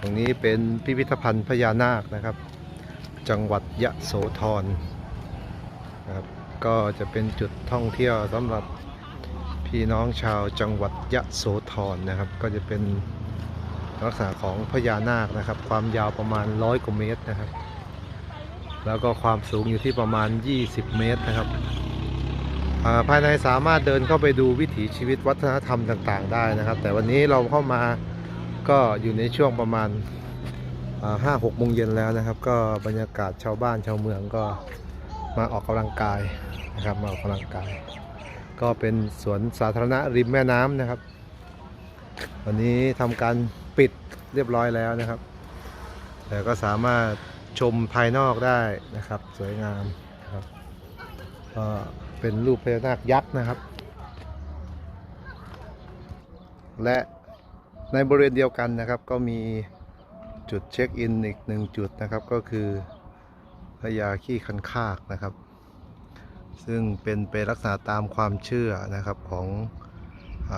ตรงนี้เป็นพิพิธภัณฑ์พญานาคนะครับ จังหวัดยะโสธรนะครับก็จะเป็นจุดท่องเที่ยวสำหรับพี่น้องชาวจังหวัดยะโสธรนะครับ ก็จะเป็นลักษณะของพญานาคนะครับ ความยาวประมาณร้อยกว่าเมตรนะครับ แล้วก็ความสูงอยู่ที่ประมาณ 20 เมตรนะครับาภายในสามารถเดินเข้าไปดูวิถีชีวิตวัฒนธรรมต่าง ๆ ได้นะครับ แต่วันนี้เราเข้ามา ก็อยู่ในช่วงประมาณห้าหกโมงเย็นแล้วนะครับ ก็บรรยากาศชาวบ้านชาวเมืองก็มาออกกำลังกายนะครับมาออกกำลังกาย ก็เป็นสวนสาธารณะริมแม่น้ำนะครับ วันนี้ทำการปิดเรียบร้อยแล้วนะครับ แต่ก็สามารถชมภายนอกได้นะครับ สวยงามนะครับก็เป็นรูปพญานาคยักษ์นะครับ และ ในบริเวณเดียวกันนะครับก็มีจุดเช็คอินอีกหนึ่งจุดนะครับก็คือพญาขี้คันคากนะครับ ซึ่งเป็นไปลักษณะตามความเชื่อนะครับของอ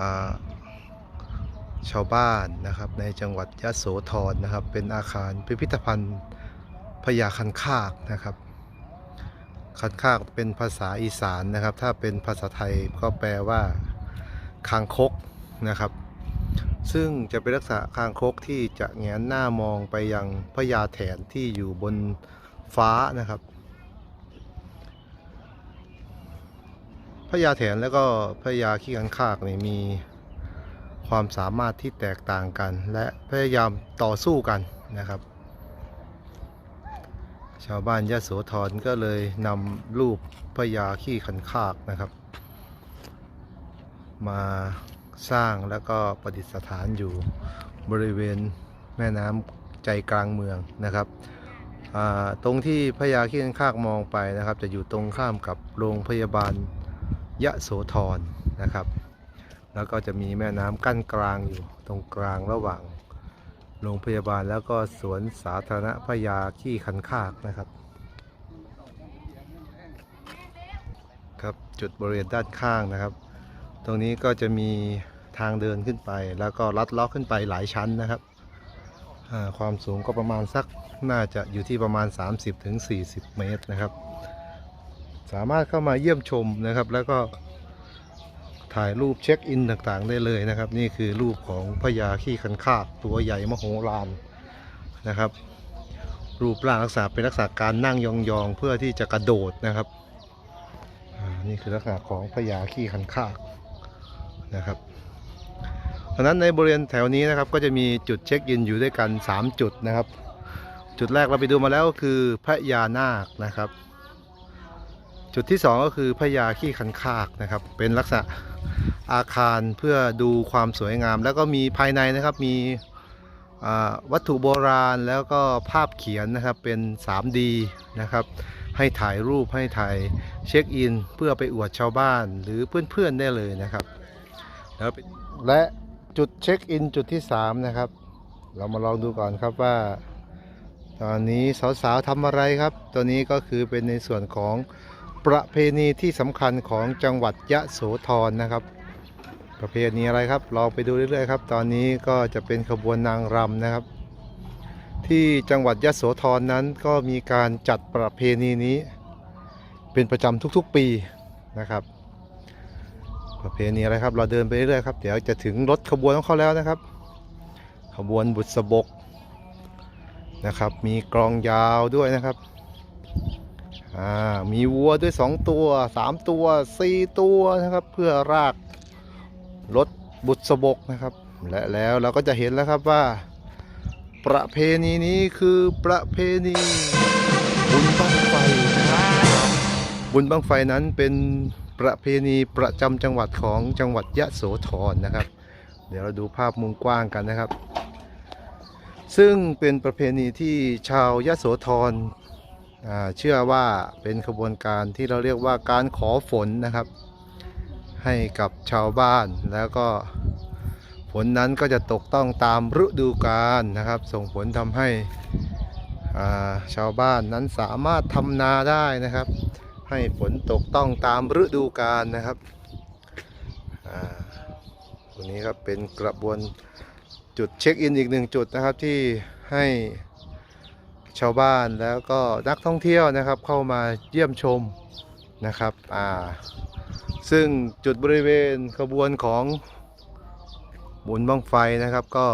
ชาวบ้านนะครับในจังหวัดยะโสธรนะครับ เป็นอาคารพิพิธภัณฑ์พญาคันคากนะครับ คันคากเป็นภาษาอีสานนะครับ ถ้าเป็นภาษาไทยก็แปลว่าคางคกนะครับ ซึ่งจะเป็นลักษณะคางคกที่จะแงนหน้ามองไปยังพญาแถนที่อยู่บนฟ้านะครับพญาแถนแล้วก็พญาขี้คันคากนี่มีความสามารถที่แตกต่างกัน และพยายามต่อสู้กันนะครับ ชาวบ้านยะโสธรก็เลยนำรูปพญาขี้คันคากนะครับ มา สร้างแล้วก็ประดิษฐานอยู่บริเวณแม่น้ำใจกลางเมืองนะครับตรงที่พญาขี้คันคากมองไปนะครับ จะอยู่ตรงข้ามกับโรงพยาบาลยะโสธรนะครับ แล้วก็จะมีแม่น้ำกั้นกลางอยู่ตรงกลางระหว่างโรงพยาบาลแล้วก็สวนสาธารณะพญาขี้คันคากนะครับ ครับจุดบริเวณด้านข้างนะครับ ตรงนี้ก็จะมีทางเดินขึ้นไป แล้วก็ลัดเล้อขึ้นไปหลายชั้นนะครับ ความสูงก็ประมาณสักน่าจะอยู่ที่ประมาณ 30-40 เมตรนะครับ สามารถเข้ามาเยี่ยมชมนะครับ แล้วก็ถ่ายรูปเช็คอินต่างๆ ได้เลยนะครับ นี่คือรูปของพญาขี้คันคากตัวใหญ่มโหฬารนะครับ รูปร่างลักษณะเป็นลักษณะการนั่งยองๆ เพื่อที่จะกระโดดนะครับนี่คือลักษณะของพญาขี้คันคาก นะครับเพราะนั้นในบริเวณแถวนี้นะครับก็จะมีจุดเช็คอินอยู่ด้วยกัน 3 จุดนะครับ จุดแรกเราไปดูมาแล้วก็คือพญานาคนะครับ จุดที่ 2 ก็คือพญาขี้คันคากนะครับ เป็นลักษณะอาคารเพื่อดูความสวยงาม แล้วก็มีภายในนะครับมีวัตถุโบราณแล้วก็ภาพเขียนนะครับเป็น 3D นะครับให้ถ่ายรูปให้ถ่ายเช็คอิน เพื่อไปอวดชาวบ้านหรือเพื่อนๆได้เลยนะครับ แล้วและจุดเช็คอินจุดที่ 3 นะครับ เรามาลองดูก่อนครับว่า ตอนนี้สาวๆทำอะไรครับ ตัวนี้ก็คือเป็นในส่วนของประเพณีที่สำคัญของจังหวัดยะโสธรนะครับ ประเพณีอะไรครับ ลองไปดูเรื่อยๆครับ ตอนนี้ก็จะเป็นขบวนนางรำนะครับ ที่จังหวัดยะโสธรนั้นก็มีการจัดประเพณีนี้ เป็นประจำทุกๆปีนะครับ ประเพณีอะไรครับ เราเดินไปเรื่อยๆครับ เดี๋ยวจะถึงรถขบวนของเขาแล้วนะครับ ขบวนบุษบกนะครับ มีกลองยาวด้วยนะครับอ่ามีวัวด้วยสองตัวสามตัวสี่ตัวนะครับ เพื่อรากรถบุษบกนะครับ และแล้วเราก็จะเห็นแล้วครับว่า ประเพณีนี้คือประเพณีบุญบั้งไฟนะครับบุญบั้งไฟนั้นเป็น ประเพณีประจำจังหวัดของจังหวัดยะโสธรนะครับ เดี๋ยวเราดูภาพมุมกว้างกันนะครับ ซึ่งเป็นประเพณีที่ชาวยะโสธรเชื่อว่าเป็นขบวนการที่เราเรียกว่าการขอฝนนะครับ ให้กับชาวบ้านแล้วก็ฝนนั้นก็จะตกต้องตามฤดูกาลนะครับ ส่งผลทำให้ชาวบ้านนั้นสามารถทำนาได้นะครับ ให้ฝนตกต้องตามฤดูกาลนะครับอ่าตัวนี้ครับเป็นกระบวนจุดเช็คอินอีกหนึ่งจุดนะครับที่ให้ชาวบ้านแล้วก็นักท่องเที่ยวนะครับเข้ามาเยี่ยมชมนะครับอ่าซึ่งจุดบริเวณขบวนของบุญบังไฟนะครับ ก็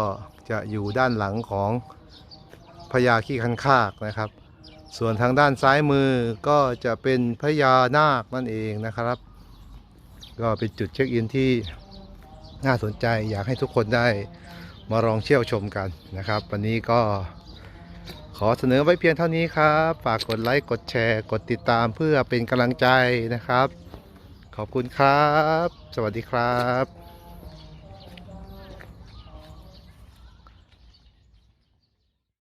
จะอยู่ด้านหลังของพญาขี้คันคากนะครับ ส่วนทางด้านซ้ายมือก็จะเป็นพญานาคนั่นเองนะครับ ก็เป็นจุดเช็คอินที่น่าสนใจอยากให้ทุกคนได้มาลองเที่ยวชมกันนะครับ วันนี้ก็ขอเสนอไว้เพียงเท่านี้ครับ ฝากกดไลค์ กดแชร์ กดติดตามเพื่อเป็นกำลังใจนะครับ ขอบคุณครับ สวัสดีครับ